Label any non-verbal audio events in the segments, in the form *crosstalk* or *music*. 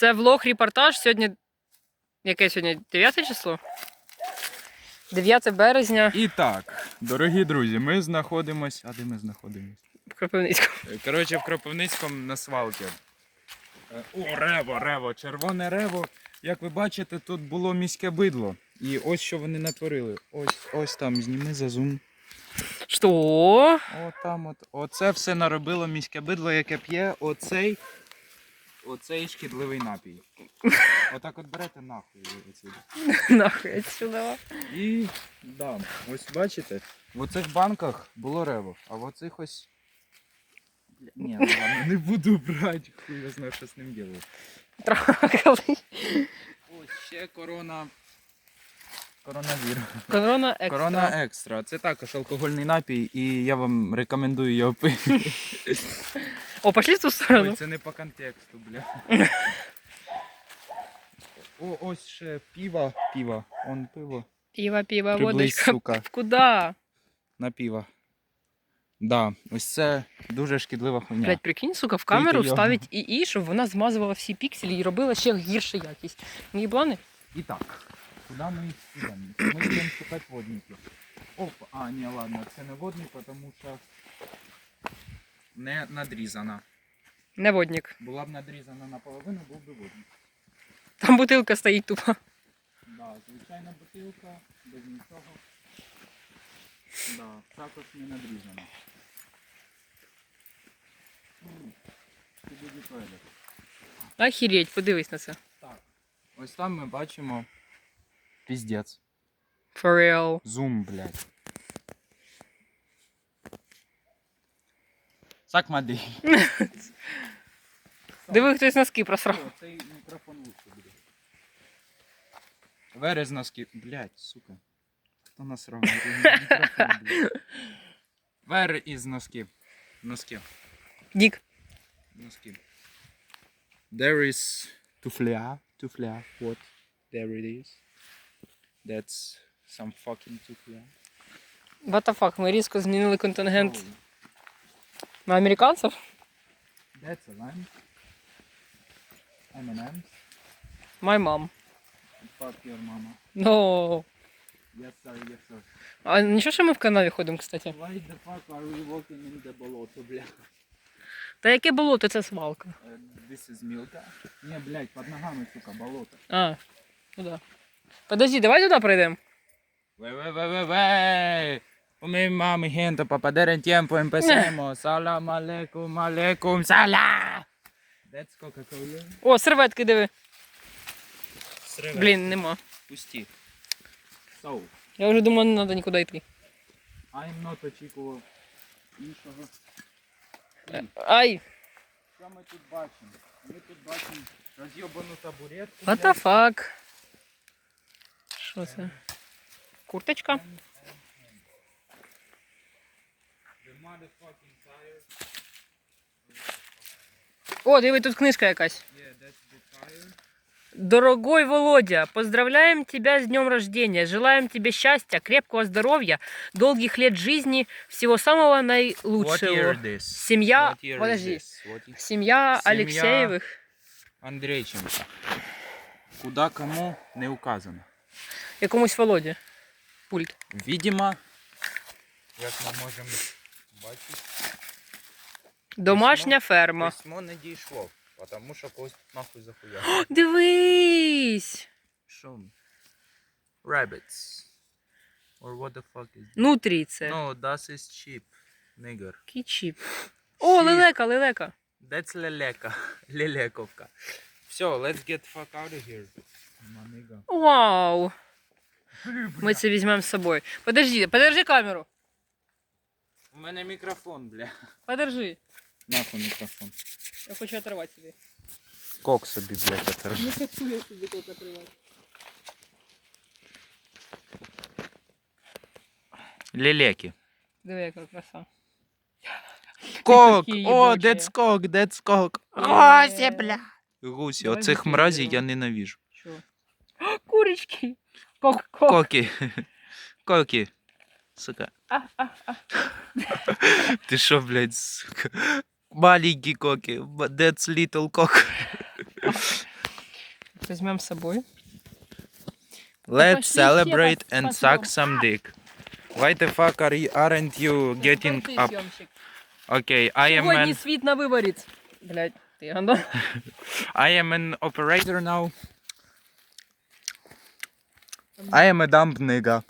Це влог репортаж. Сьогодні. Яке сьогодні? 9 число? 9 березня І так, дорогі друзі, ми знаходимось. А де ми знаходимось? в Кропивницькому. Коротше, в Кропивницькому на свалці. Е, О, рево, рево, червоне рево. Як ви бачите, тут було міське бидло. І ось що вони натворили. Ось, ось там, зніми за зум. Що? О, там от. Оце все наробило міське бидло, яке п'є оцей. Оцей шкідливий напій. Отак от берете нахуй отсюди. Нахуй отсюда. І да, ось бачите, в оцих банках було рево, а в оцих ось. Ні, ладно, не буду брати, хуй я знаю, що з ним діло. Трахали. Ось ще корона. Коронавірус. Корона екстра. Корона екстра. Це також алкогольний напій, і я вам рекомендую його пити. О, пошли в ту Ой, сторону. це не по контексту, бля. О, ось ще піва, піва, он пиво. Пиво, пиво, Приблизь, водочка. сука. Куда? на пиво. Да, ось це дуже шкідлива хуйня. Блять, прикинь, сука, в камеру його. ставить ІІ, щоб вона змазувала всі пікселі і робила ще гірше якість. Не плани? І так, куди ми йдемо? Ми йдемо шукати водників. Опа, а, ні, ладно, це не водник, тому що не надрізана. Не водник. Була б надрізана наполовину, був би водник. Там бутилка стоїть тупо. Да, звичайна бутилка, без нічого. Да, також не надрізана. Це буде туалет. Охереть, подивись на це. Так. Ось там ми бачимо піздець. For real. Зум, блядь. Сак мади. *laughs* Диви, хтось носки просрав. Цей мікрофон лучше буде. Верез носки. Блядь, сука. Хто? Мікрофон, блядь. *laughs* Вер із носків. Носки. Дік. Носки. There is туфля. Туфля. What? There it is. That's some fucking туфля. What the fuck, ми різко змінили контингент на американців. That's a lime. M&M's. My mom. Fuck your mama. No. Yes sir, yes sir. А нічого, що ми в канаві ходимо, кстати. Why the fuck are we walking in the болото, бля? Та яке болото, це свалка. Uh, this is Milka. Не, блядь, под ногами, сука, болото. А, ну да. Подожди, давай туди пройдемо. Wey, wey, wey, wey, wey. Mi mami, gente, para perder el tiempo empecemos. Salam aleikum, aleikum, salam. That's Coca-Cola. О, серветки диви. Блін, нема. Пусти. So, Я вже думав, не треба нікуди йти. I'm not очікував іншого. Ай, Що ми тут бачимо? Ми тут бачимо роз'єбану табуретку. what the fuck? Що це? Курточка? О, диви, тут книжка якась. Дорогой Володя, поздравляем тебя с днем рождения. Желаем тебе счастья, крепкого здоровья, долгих лет жизни, всего самого наилучшего. Семья, подожди? What семья Семья. Алексеевых. Андрейченко. Куда кому не указано. Якомусь Володі. Пульт. Видимо, як ми можемо бачити, Домашня ферма. письмо не дійшло, тому що когось нахуй захуя. Дивись! Що? Rabbits. Or what the fuck is Нутрі це. No, das ist cheap, nigger. Кічіп. О, Щіп. лелека, лелека. That's лелека. *laughs* Лелековка. Все, let's get fuck out of here. My nigga. Вау. Ми це візьмемо з собою. Подожди, подержи камеру. У мене мікрофон, бля. Подержи. Нахуй мікрофон. Я хочу оторвати собі. Кок собі, блядь, оторви. Не хочу я собі тут оторвати. Лелеки. Диви, яка краса. Кок! такі О, їбучі. that's кок, that's кок. Е. Гуся, бля. Гусі, Давай оцих гусей мразів беремо. я ненавижу. Що? *gasps* О, Курочки. Ко-ко. Коки. *laughs* Коки. Сука. А, *laughs* а, а. Ти що, блядь, сука? Маленькі коки. That's little cock. Візьмемо з собою. Let's пошли celebrate все and пос- suck some dick. Why the fuck are you, aren't you getting Ти up? зйомщик. Okay, I am Сьогодні an, світ на виборець. Блядь, ти гандон. *laughs* I am an operator now. I am a dumb nigga.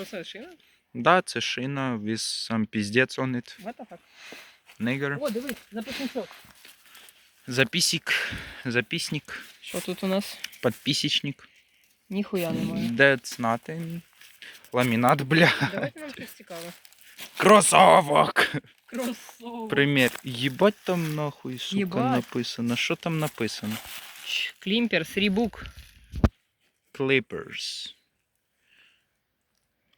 Що це, шина? Да, це шина with some піздець on it. What the fuck? Nigger. О, дивись, записничок. Записик. Записник. Що тут у нас? Подписечник. Ніхуя немає. That's nothing. Ламінат, бля. Давайте нам щось цікаве. Кросовок. Кросовок. Примір. Єбать там нахуй, сука, Єбать. написано. Що там написано? Клімпер, срібук. Clippers.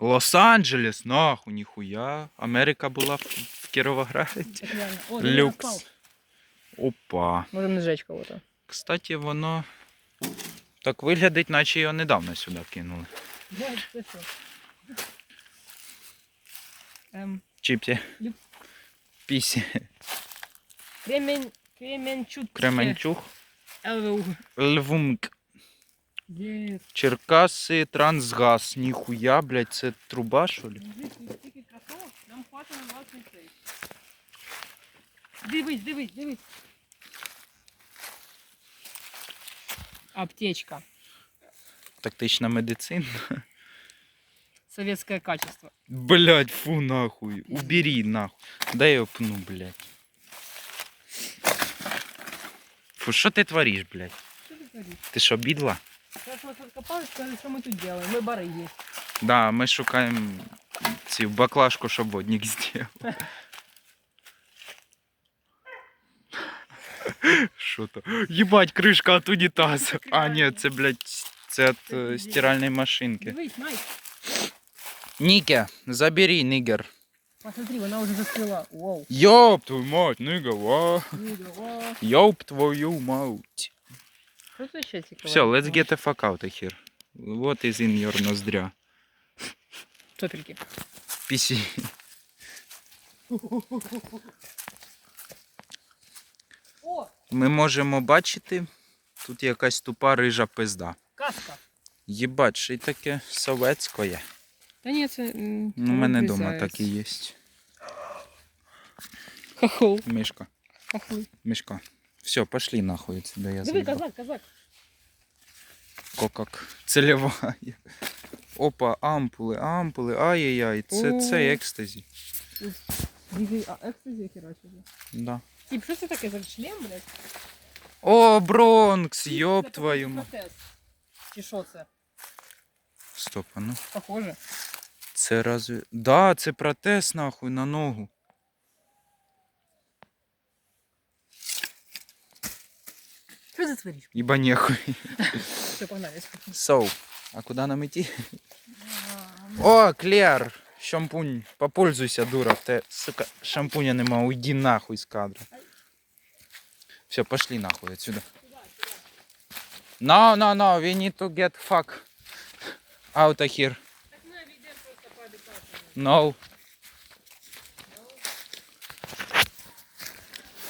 Лос-Анджелес, нахуй, ніхуя. Америка була в, в Кіровограді. Люкс. Опа. Можемо не жечь кого-то. Кстати, воно так виглядить, наче його недавно сюди кинули. Ем, Чіпсі. Люк. Пісі. Кремень, Кременчук. Кременчуг. ЛВУ. Львумк. Є. Черкаси, Трансгаз. Ніхуя, блядь, це труба, що ли? Стільки кросовок, нам хватить на 26. Дивись, дивись, дивись. Аптечка. Тактична медицина. Советское качество. Блядь, фу нахуй. Убери нахуй. Дай я пну, блядь. Фу, що ти твориш, блядь? Что ты говоришь? Ти що, бідла? Сейчас нас откопают, скажут, что мы тут делаем. Мы барыги. Да, ми шукаємо цю баклажку, щоб водник зробив. Що то? Єбать, кришка от унітазу. А, ні, це, блядь, це від е, стиральної машинки. Дивись, Найк. Ніке, забери, нігер. Посмотри, она уже застыла. Вау. Йоп, твою мать, нига, ва. Нига, вау. Йоп, твою мать. Тут? Все, let's get the fuck out of here. What is in your ноздря? Топельки. Пісі. О, Ми можемо бачити, тут якась тупа рижа пизда. каска. Єбать, ще й таке советське. Та ні, це... м, Ну, у мене вдома так і є. Хохол. Мишка, Хохол. мишка. Все, пошли нахуй отсюда, я Диви, заебал. казак, казак. Кокок. Целева. Опа, ампули, ампули, ай-яй-яй. Це, О. це екстазі. Диви, а екстазі херачить. Да. Тип, що це таке за член, блядь? О, Бронкс, Це твою. ма- протез. Чи що це? Стоп, а ну. Похоже. Це разве. Да, це протез нахуй на ногу. Що ти твориш? Іба нехуй. *laughs* Все, погнали. Соу. А куда нам идти? О, Клер! Шампунь. Попользуйся, дура. Те, сука, шампуня нема. Уйди нахуй з кадра. Все, пошли нахуй отсюда. No, no, no, we need to get fuck out of here. Так ми обійдемо просто по обітателю. No.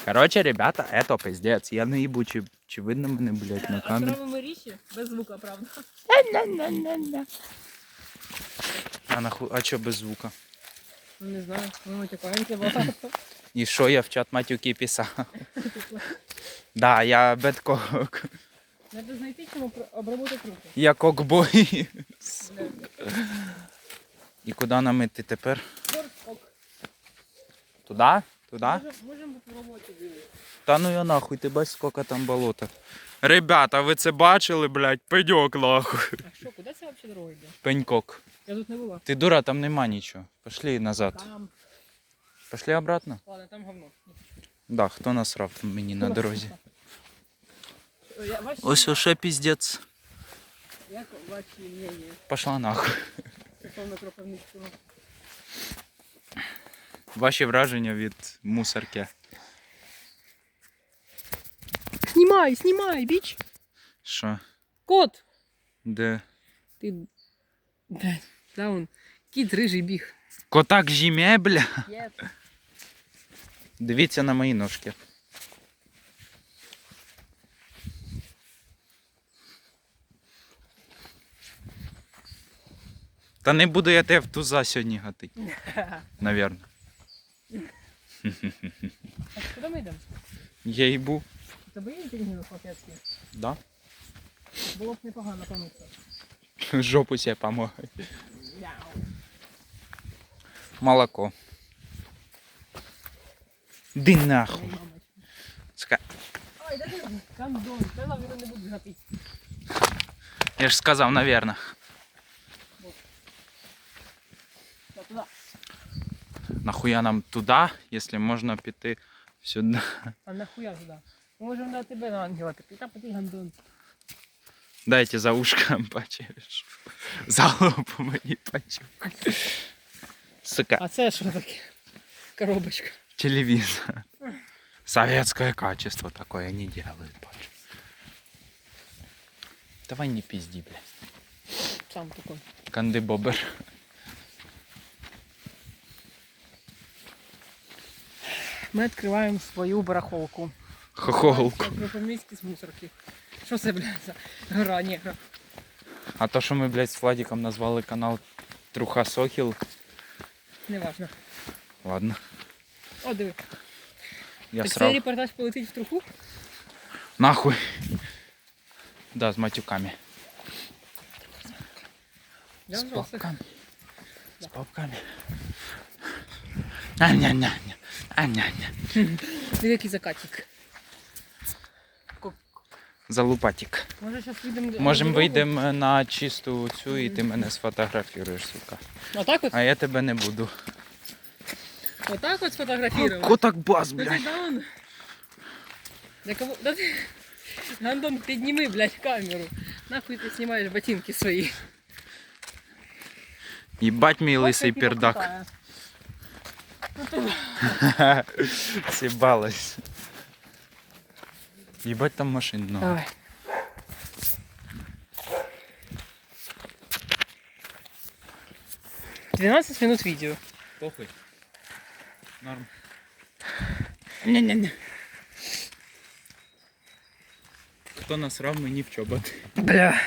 Короче, ребята, это пиздец. Я не їбу, чи, видно мене, блядь, на камері. Островимо річі, без звука, правда. А нахуй, а чо без звука? Ну, не знаю, ми матюкаємося багато. *laughs* І що я в чат матюки писав? *laughs* Да, я бедкок. Треба знайти, чому обработати руки. Я кокбой. І куди нам іти тепер? Туди? Можем- Можемо попробувати дивитися. Та ну я нахуй, ти бачиш, скільки там болота. Ребята, ви це бачили, блядь? Пеньок нахуй. А що, куди це взагалі дорога йде? Пенькок. Я тут не була. Ти дура, там нема нічого. Пошли назад. Там. Пошли обратно? Ладно, там говно. Да, хто насрав мені на дорозі? Я, ваші, Ось ще піздець. як ваші мнення Пошла нахуй. стосовно кропивницького? Ваші враження від мусорки. Снімай, снімай, біч! Що? Кот! Де? Ти. Де? Да, он. Кіт рижий біг. Котак жім'є, бля. Yep. Дивіться на мої ножки. Та не буду я тебе в туза сьогодні гатити. *laughs* Навірно. А куди ми йдемо? Я і був. Тебе є пінгвіни хлопецькі? Да? Було б непогано помитися. Жопу себе помогай. Молоко. Ди нахуй. Ска- Ай, да ти кандон, та навіть не буду гапити. Я ж сказав, навірно. Та туди. Нахуя нам туди, якщо можна піти сюди. А нахуя туди? Ми можемо на тебе на ангела піти. Та піти гандон. Дайте за ушком *laughs* почеш. За лобу мені почув. Сука, А це що таке? Коробочка. телевизор. Советское качество такое не делают больше. Давай не пизди, блядь. Сам такой. Канди бобер. Ми відкриваємо свою барахолку. Хохолку. Групоміські з мусорки. Що це, блядь, за гора негра? А то, що ми, блядь, з Владиком назвали канал Труха Сохіл. Неважно. Ладно, О, диви. я так срав. цей репортаж полетить в труху? Нахуй. Да, з матюками. Я З вже все. папками. З папками. А-ня-ня-ня. А-ня-ня. Диви, який закатик. Залупатик. Може зараз вийдемо на Можемо дорогу? вийдемо на чисту цю і ти мене сфотографіруєш, сука. Отак от? А я тебе не буду. Отак от сфотографировать? Котак бас, Да ты блядь. даун. Да кого... Да ты... Гандон, подними, блядь, камеру. Нахуй ты снимаешь ботинки свои. Їбать мій лисий Вот я типа пердак. крутая. *laughs* Ну ты- Сібалась. Їбать там машин много. Давай. Двенадцать минут видео. Похуй. Норм. Не-не-не. Хто насрав мені в чоботи? Бля.